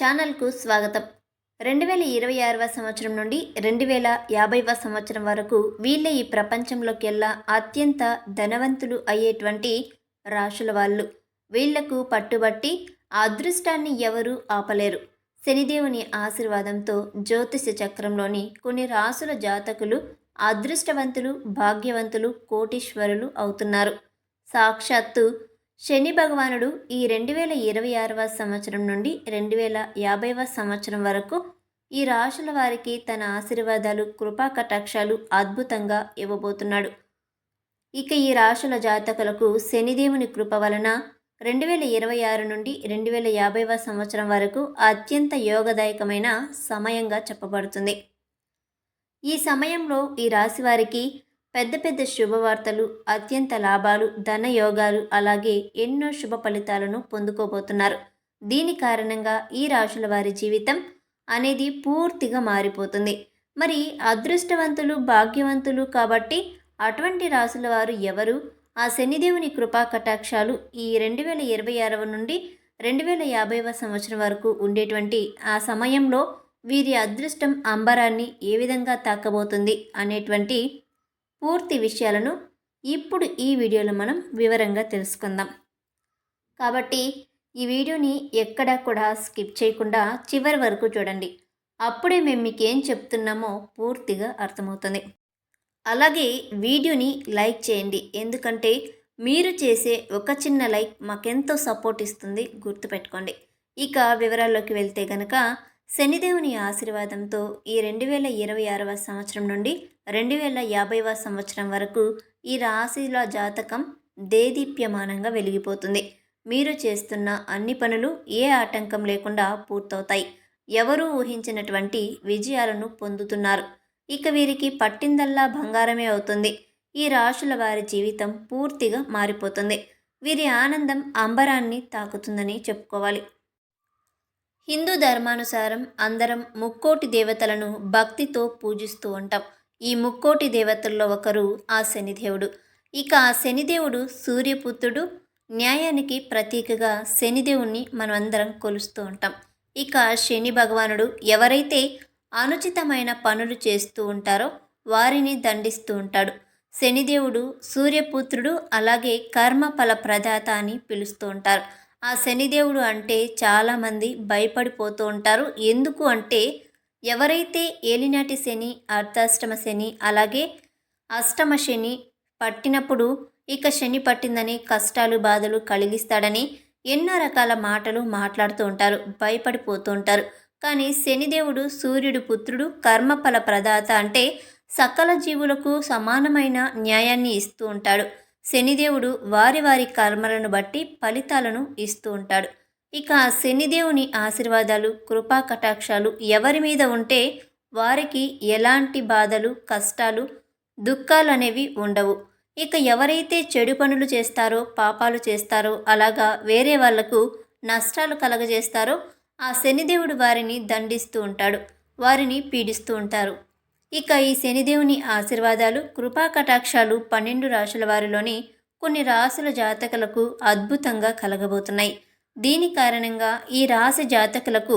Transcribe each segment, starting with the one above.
ఛానల్కు స్వాగతం. రెండు వేల ఇరవై ఆరవ సంవత్సరం నుండి రెండు వేల యాభైవ సంవత్సరం వరకు వీళ్ళే ఈ ప్రపంచంలోకెల్లా అత్యంత ధనవంతులు అయ్యేటువంటి రాశుల వాళ్ళు. వీళ్ళకు పట్టుబట్టి ఆ అదృష్టాన్ని ఎవరూ ఆపలేరు. శనిదేవుని ఆశీర్వాదంతో జ్యోతిష చక్రంలోని కొన్ని రాసుల జాతకులు అదృష్టవంతులు భాగ్యవంతులు కోటీశ్వరులు అవుతున్నారు. సాక్షాత్తు శని భగవానుడు ఈ రెండు వేల ఇరవై ఆరవ సంవత్సరం నుండి రెండు వేల యాభైవ సంవత్సరం వరకు ఈ రాశుల వారికి తన ఆశీర్వాదాలు కృపా కటాక్షాలు అద్భుతంగా ఇవ్వబోతున్నాడు. ఇక ఈ రాశుల జాతకులకు శనిదేవుని కృప వలన రెండు వేల ఇరవై ఆరు నుండి రెండు వేల యాభైవ సంవత్సరం వరకు అత్యంత యోగదాయకమైన సమయంగా చెప్పబడుతుంది. ఈ సమయంలో ఈ రాశి వారికి పెద్ద పెద్ద శుభవార్తలు అత్యంత లాభాలు ధన యోగాలు అలాగే ఎన్నో శుభ ఫలితాలను పొందుకోబోతున్నారు. దీని కారణంగా ఈ రాశుల వారి జీవితం అనేది పూర్తిగా మారిపోతుంది. మరి అదృష్టవంతులు భాగ్యవంతులు కాబట్టి అటువంటి రాశుల వారు ఎవరు? ఆ శనిదేవుని కృపా కటాక్షాలు ఈ రెండు వేల ఇరవై ఆరవ నుండి రెండు వేల యాభైవ సంవత్సరం వరకు ఉండేటువంటి ఆ సమయంలో వీరి అదృష్టం అంబరాన్ని ఏ విధంగా తాకబోతుంది అనేటువంటి పూర్తి విషయాలను ఇప్పుడు ఈ వీడియోలో మనం వివరంగా తెలుసుకుందాం. కాబట్టి ఈ వీడియోని ఎక్కడా కూడా స్కిప్ చేయకుండా చివరి వరకు చూడండి. అప్పుడే మేము మీకు ఏం చెప్తున్నామో పూర్తిగా అర్థమవుతుంది. అలాగే వీడియోని లైక్ చేయండి. ఎందుకంటే మీరు చేసే ఒక చిన్న లైక్ మాకెంతో సపోర్ట్ ఇస్తుంది గుర్తుపెట్టుకోండి. ఇక వివరాల్లోకి వెళ్తే గనక శనిదేవుని ఆశీర్వాదంతో ఈ రెండు వేల ఇరవై ఆరవ సంవత్సరం నుండి రెండు వేల యాభైవ సంవత్సరం వరకు ఈ రాశిల జాతకం దేదీప్యమానంగా వెలిగిపోతుంది. మీరు చేస్తున్న అన్ని పనులు ఏ ఆటంకం లేకుండా పూర్తవుతాయి. ఎవరూ ఊహించినటువంటి విజయాలను పొందుతున్నారు. ఇక వీరికి పట్టిందల్లా బంగారమే అవుతుంది. ఈ రాశుల వారి జీవితం పూర్తిగా మారిపోతుంది. వీరి ఆనందం అంబరాన్ని తాకుతుందని చెప్పుకోవాలి. హిందూ ధర్మానుసారం అందరం ముక్కోటి దేవతలను భక్తితో పూజిస్తూ ఉంటాం. ఈ ముక్కోటి దేవతల్లో ఒకరు ఆ శనిదేవుడు. ఇక ఆ శనిదేవుడు సూర్యపుత్రుడు. న్యాయానికి ప్రతీకగా శనిదేవుణ్ణి మనం అందరం కొలుస్తూ ఉంటాం. ఇక శని భగవానుడు ఎవరైతే అనుచితమైన పనులు చేస్తూ ఉంటారో వారిని దండిస్తూ ఉంటాడు. శనిదేవుడు సూర్యపుత్రుడు అలాగే కర్మఫల ప్రదాత అని పిలుస్తూ ఉంటారు. ఆ శనిదేవుడు అంటే చాలామంది భయపడిపోతూ ఉంటారు. ఎందుకు అంటే ఎవరైతే ఏలినాటి శని అర్ధాష్టమ శని అలాగే అష్టమ శని పట్టినప్పుడు ఇక శని పట్టిందని కష్టాలు బాధలు కలిగిస్తాడని ఎన్నో రకాల మాటలు మాట్లాడుతూ ఉంటారు భయపడిపోతూ ఉంటారు. కానీ శనిదేవుడు సూర్యుడు పుత్రుడు కర్మఫల ప్రదాత అంటే సకల జీవులకు సమానమైన న్యాయాన్ని ఇస్తూ ఉంటాడు. శనిదేవుడు వారి వారి కర్మలను బట్టి ఫలితాలను ఇస్తూ ఉంటాడు. ఇక శనిదేవుని ఆశీర్వాదాలు కృపా కటాక్షాలు ఎవరి మీద ఉంటే వారికి ఎలాంటి బాధలు కష్టాలు దుఃఖాలు అనేవి ఉండవు. ఇక ఎవరైతే చెడు పనులు చేస్తారో పాపాలు చేస్తారో అలాగా వేరే వాళ్ళకు నష్టాలు కలగజేస్తారో ఆ శనిదేవుడు వారిని దండిస్తూ ఉంటాడు వారిని పీడిస్తూ ఉంటారు. ఇక ఈ శనిదేవుని ఆశీర్వాదాలు కృపా కటాక్షాలు పన్నెండు రాశుల వారిలోని కొన్ని రాశుల జాతకులకు అద్భుతంగా కలగబోతున్నాయి. దీని కారణంగా ఈ రాశి జాతకులకు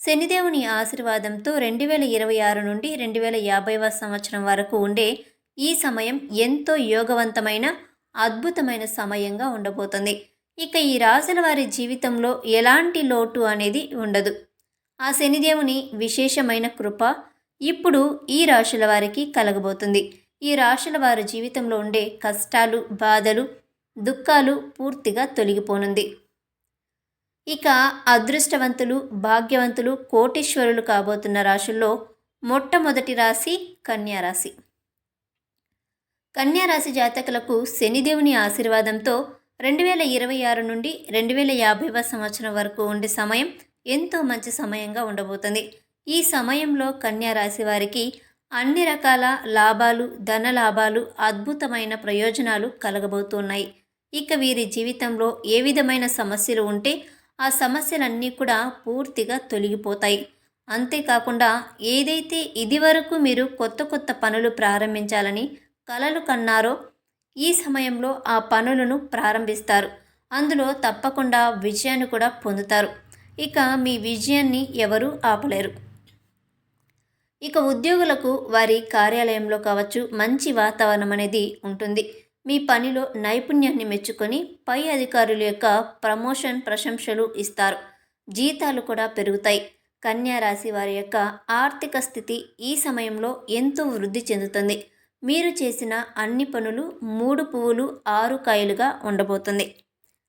శనిదేవుని ఆశీర్వాదంతో రెండు వేల ఇరవై ఆరు నుండి రెండు వేల యాభైవ సంవత్సరం వరకు ఉండే ఈ సమయం ఎంతో యోగవంతమైన అద్భుతమైన సమయంగా ఉండబోతుంది. ఇక ఈ రాశుల వారి జీవితంలో ఎలాంటి లోటు అనేది ఉండదు. ఆ శనిదేవుని విశేషమైన కృప ఇప్పుడు ఈ రాశుల వారికి కలగబోతుంది. ఈ రాశుల వారి జీవితంలో ఉండే కష్టాలు బాధలు దుఃఖాలు పూర్తిగా తొలగిపోనుంది. ఇక అదృష్టవంతులు భాగ్యవంతులు కోటీశ్వరులు కాబోతున్న రాశుల్లో మొట్టమొదటి రాశి కన్యారాశి కన్యారాశి జాతకులకు శనిదేవుని ఆశీర్వాదంతో రెండు వేల ఇరవై ఆరు నుండి రెండు వేల యాభైవ సంవత్సరం వరకు ఉండే సమయం ఎంతో మంచి సమయంగా ఉండబోతుంది. ఈ సమయంలో కన్యా రాశి వారికి అన్ని రకాల లాభాలు ధన లాభాలు అద్భుతమైన ప్రయోజనాలు కలగబోతున్నాయి. ఇక వీరి జీవితంలో ఏ విధమైన సమస్యలు ఉంటే ఆ సమస్యలన్నీ కూడా పూర్తిగా తొలగిపోతాయి. అంతేకాకుండా ఏదైతే ఇదివరకు మీరు కొత్త కొత్త పనులు ప్రారంభించాలని కలలు కన్నారో ఈ సమయంలో ఆ పనులను ప్రారంభిస్తారు. అందులో తప్పకుండా విజయాన్ని కూడా పొందుతారు. ఇక మీ విజయాన్ని ఎవరూ ఆపలేరు. ఇక ఉద్యోగులకు వారి కార్యాలయంలో కావచ్చు మంచి వాతావరణం అనేది ఉంటుంది. మీ పనిలో నైపుణ్యాన్ని మెచ్చుకొని పై అధికారుల యొక్క ప్రమోషన్ ప్రశంసలు ఇస్తారు. జీతాలు కూడా పెరుగుతాయి. కన్యా రాశి వారి యొక్క ఆర్థిక స్థితి ఈ సమయంలో ఎంతో వృద్ధి చెందుతుంది. మీరు చేసిన అన్ని పనులు మూడు పువ్వులు ఆరు కాయలుగా ఉండబోతుంది.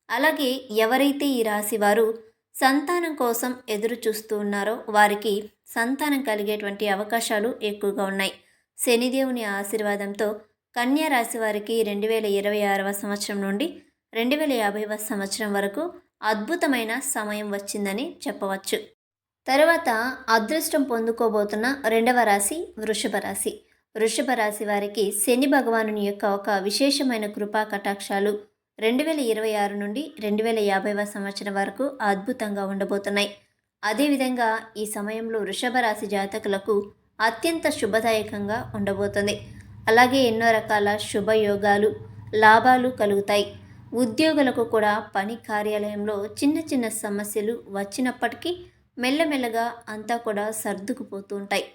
అలాగే ఎవరైతే ఈ రాశి వారు సంతానం కోసం ఎదురు చూస్తూ ఉన్నారో వారికి సంతానం కలిగేటువంటి అవకాశాలు ఎక్కువగా ఉన్నాయి. శనిదేవుని ఆశీర్వాదంతో కన్యా రాశి వారికి రెండు వేల ఇరవై ఆరవ సంవత్సరం నుండి రెండు వేల యాభైవ సంవత్సరం వరకు అద్భుతమైన సమయం వచ్చిందని చెప్పవచ్చు. తరువాత అదృష్టం పొందుకోబోతున్న రెండవ రాశి వృషభ రాశి. వృషభ రాశి వారికి శని భగవానుని యొక్క ఒక విశేషమైన కృపా కటాక్షాలు రెండు వేల ఇరవై ఆరు నుండి రెండు వేల యాభైవ సంవత్సరం వరకు అద్భుతంగా ఉండబోతున్నాయి. అదేవిధంగా ఈ సమయంలో వృషభ రాశి జాతకులకు అత్యంత శుభదాయకంగా ఉండబోతుంది. అలాగే ఎన్నో రకాల శుభయోగాలు లాభాలు కలుగుతాయి. ఉద్యోగులకు కూడా పని కార్యాలయంలో చిన్న చిన్న సమస్యలు వచ్చినప్పటికీ మెల్లమెల్లగా అంతా కూడా సర్దుకుపోతూ ఉంటాయి.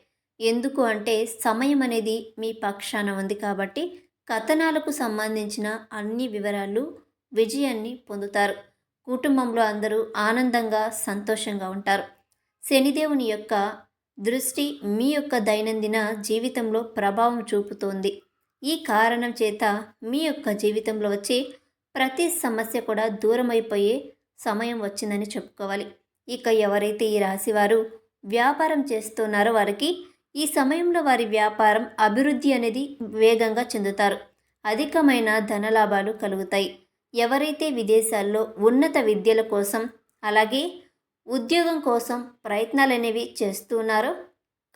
ఎందుకు అంటే సమయం అనేది మీ పక్షాన ఉంది కాబట్టి కథనాలకు సంబంధించిన అన్ని వివరాలు విజయాన్ని పొందుతారు. కుటుంబంలో అందరూ ఆనందంగా సంతోషంగా ఉంటారు. శనిదేవుని యొక్క దృష్టి మీ యొక్క దైనందిన జీవితంలో ప్రభావం చూపుతోంది. ఈ కారణం చేత మీ యొక్క జీవితంలో వచ్చే ప్రతి సమస్య కూడా దూరమైపోయే సమయం వచ్చిందని చెప్పుకోవాలి. ఇక ఎవరైతే ఈ రాశివారు వ్యాపారం చేస్తున్నారో వారికి ఈ సమయంలో వారి వ్యాపారం అభివృద్ధి అనేది వేగంగా చెందుతారు. అధికమైన ధనలాభాలు కలుగుతాయి. ఎవరైతే విదేశాల్లో ఉన్నత విద్యల కోసం అలాగే ఉద్యోగం కోసం ప్రయత్నాలు అనేవి చేస్తూ ఉన్నారో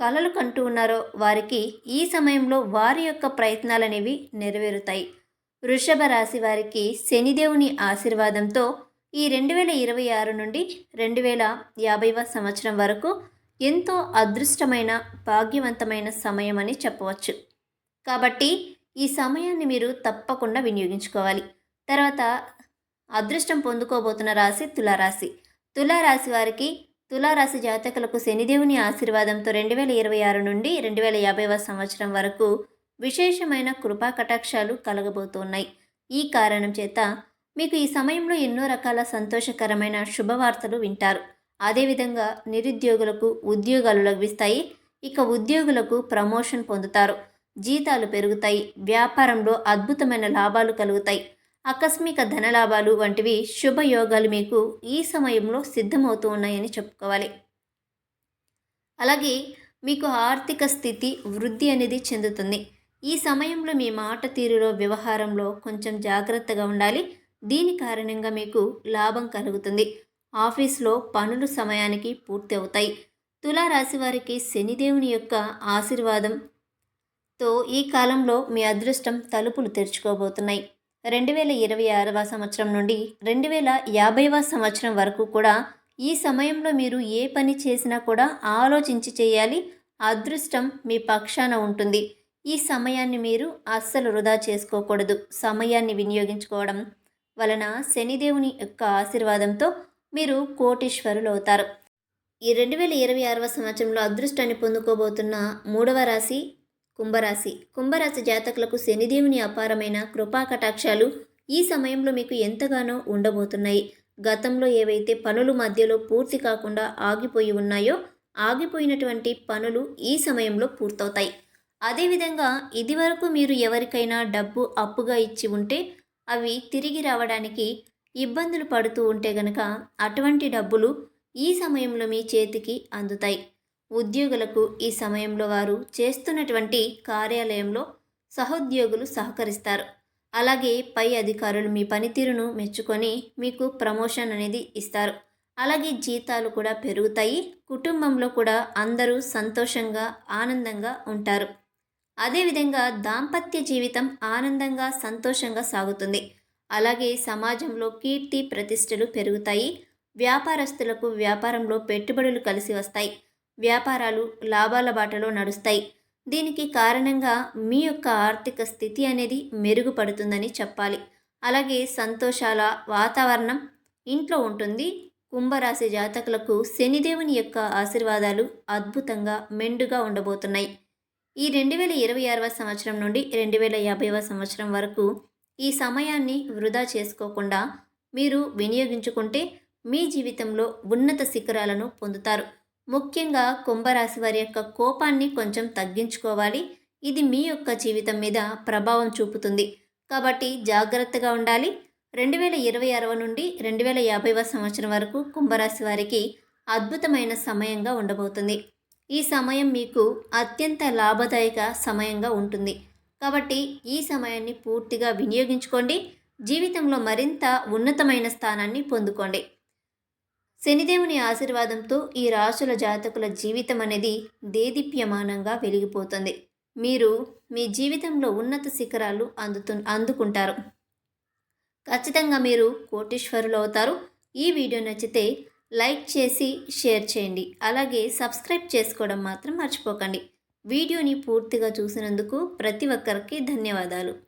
కలలు కంటూ ఉన్నారో వారికి ఈ సమయంలో వారి యొక్క ప్రయత్నాలు అనేవి నెరవేరుతాయి. వృషభ రాశి వారికి శనిదేవుని ఆశీర్వాదంతో ఈ రెండు వేల ఇరవై ఆరు నుండి రెండు వేల యాభైవ సంవత్సరం వరకు ఎంతో అదృష్టమైన భాగ్యవంతమైన సమయం అని చెప్పవచ్చు. కాబట్టి ఈ సమయాన్ని మీరు తప్పకుండా వినియోగించుకోవాలి. తర్వాత అదృష్టం పొందుకోబోతున్న రాశి తులారాశి. తులారాశి వారికి తులారాశి జాతకులకు శనిదేవుని ఆశీర్వాదంతో రెండు వేల ఇరవై ఆరు నుండి రెండు వేల యాభైవ సంవత్సరం వరకు విశేషమైన కృపా కటాక్షాలు కలగబోతున్నాయి. ఈ కారణం చేత మీకు ఈ సమయంలో ఎన్నో రకాల సంతోషకరమైన శుభవార్తలు వింటారు. అదేవిధంగా నిరుద్యోగులకు ఉద్యోగాలు లభిస్తాయి. ఇక ఉద్యోగులకు ప్రమోషన్ పొందుతారు. జీతాలు పెరుగుతాయి. వ్యాపారంలో అద్భుతమైన లాభాలు కలుగుతాయి. ఆకస్మిక ధనలాభాలు వంటివి శుభయోగాలు మీకు ఈ సమయంలో సిద్ధమవుతూ ఉన్నాయని చెప్పుకోవాలి. అలాగే మీకు ఆర్థిక స్థితి వృద్ధి అనేది చెందుతుంది. ఈ సమయంలో మీ మాట తీరులో వ్యవహారంలో కొంచెం జాగ్రత్తగా ఉండాలి. దీని కారణంగా మీకు లాభం కలుగుతుంది. ఆఫీస్లో పనులు సమయానికి పూర్తి అవుతాయి. తులారాశి వారికి శనిదేవుని యొక్క ఆశీర్వాదంతో ఈ కాలంలో మీ అదృష్టం తలుపులు తెరుచుకోబోతున్నాయి. రెండు వేల ఇరవై ఆరవ సంవత్సరం నుండి రెండు వేల యాభైవ సంవత్సరం వరకు కూడా ఈ సమయంలో మీరు ఏ పని చేసినా కూడా ఆలోచించి చేయాలి. అదృష్టం మీ పక్షాన ఉంటుంది. ఈ సమయాన్ని మీరు అస్సలు వృధా చేసుకోకూడదు. సమయాన్ని వినియోగించుకోవడం వలన శనిదేవుని యొక్క ఆశీర్వాదంతో మీరు కోటీశ్వరులు అవుతారు. ఈ రెండు వేల ఇరవై ఆరవ సంవత్సరంలో అదృష్టాన్ని పొందుకోబోతున్న మూడవ రాశి కుంభరాశి. కుంభరాశి జాతకులకు శనిదేవుని అపారమైన కృపా కటాక్షాలు ఈ సమయంలో మీకు ఎంతగానో ఉండబోతున్నాయి. గతంలో ఏవైతే పనులు మధ్యలో పూర్తి కాకుండా ఆగిపోయి ఉన్నాయో ఆగిపోయినటువంటి పనులు ఈ సమయంలో పూర్తవుతాయి. అదేవిధంగా ఇదివరకు మీరు ఎవరికైనా డబ్బు అప్పుగా ఇచ్చి ఉంటే అవి తిరిగి రావడానికి ఇబ్బందులు పడుతూ ఉంటే గనక అటువంటి డబ్బులు ఈ సమయంలో మీ చేతికి అందుతాయి. ఉద్యోగులకు ఈ సమయంలో వారు చేస్తున్నటువంటి కార్యాలయంలో సహోద్యోగులు సహకరిస్తారు. అలాగే పై అధికారులు మీ పనితీరును మెచ్చుకొని మీకు ప్రమోషన్ అనేది ఇస్తారు. అలాగే జీతాలు కూడా పెరుగుతాయి. కుటుంబంలో కూడా అందరూ సంతోషంగా ఆనందంగా ఉంటారు. అదేవిధంగా దాంపత్య జీవితం ఆనందంగా సంతోషంగా సాగుతుంది. అలాగే సమాజంలో కీర్తి ప్రతిష్టలు పెరుగుతాయి. వ్యాపారస్తులకు వ్యాపారంలో పెట్టుబడులు కలిసి వస్తాయి. వ్యాపారాలు లాభాల బాటలో నడుస్తాయి. దీనికి కారణంగా మీ యొక్క ఆర్థిక స్థితి అనేది మెరుగుపడుతుందని చెప్పాలి. అలాగే సంతోషాల వాతావరణం ఇంట్లో ఉంటుంది. కుంభరాశి జాతకులకు శనిదేవుని యొక్క ఆశీర్వాదాలు అద్భుతంగా మెండుగా ఉండబోతున్నాయి. ఈ రెండు వేల ఇరవై ఆరవ సంవత్సరం నుండి రెండు వేల యాభైవ సంవత్సరం వరకు ఈ సమయాన్ని వృధా చేసుకోకుండా మీరు వినియోగించుకుంటే మీ జీవితంలో ఉన్నత శిఖరాలను పొందుతారు. ముఖ్యంగా కుంభరాశి వారి యొక్క కోపాన్ని కొంచెం తగ్గించుకోవాలి. ఇది మీ యొక్క జీవితం మీద ప్రభావం చూపుతుంది. కాబట్టి జాగ్రత్తగా ఉండాలి. రెండు వేల ఇరవై అరవ నుండి రెండు వేల యాభైవ సంవత్సరం వరకు కుంభరాశి వారికి అద్భుతమైన సమయంగా ఉండబోతుంది. ఈ సమయం మీకు అత్యంత లాభదాయక సమయంగా ఉంటుంది. కాబట్టి ఈ సమయాన్ని పూర్తిగా వినియోగించుకోండి. జీవితంలో మరింత ఉన్నతమైన స్థానాన్ని పొందుకోండి. శనిదేవుని ఆశీర్వాదంతో ఈ రాశుల జాతకుల జీవితం అనేది దేదీప్యమానంగా వెలిగిపోతుంది. మీరు మీ జీవితంలో ఉన్నత శిఖరాలు అందుతు అందుకుంటారు. ఖచ్చితంగా మీరు కోటీశ్వరులు అవుతారు. ఈ వీడియో నచ్చితే లైక్ చేసి షేర్ చేయండి. అలాగే సబ్స్క్రైబ్ చేసుకోవడం మాత్రం మర్చిపోకండి. వీడియోని పూర్తిగా చూసినందుకు ప్రతి ఒక్కరికి ధన్యవాదాలు.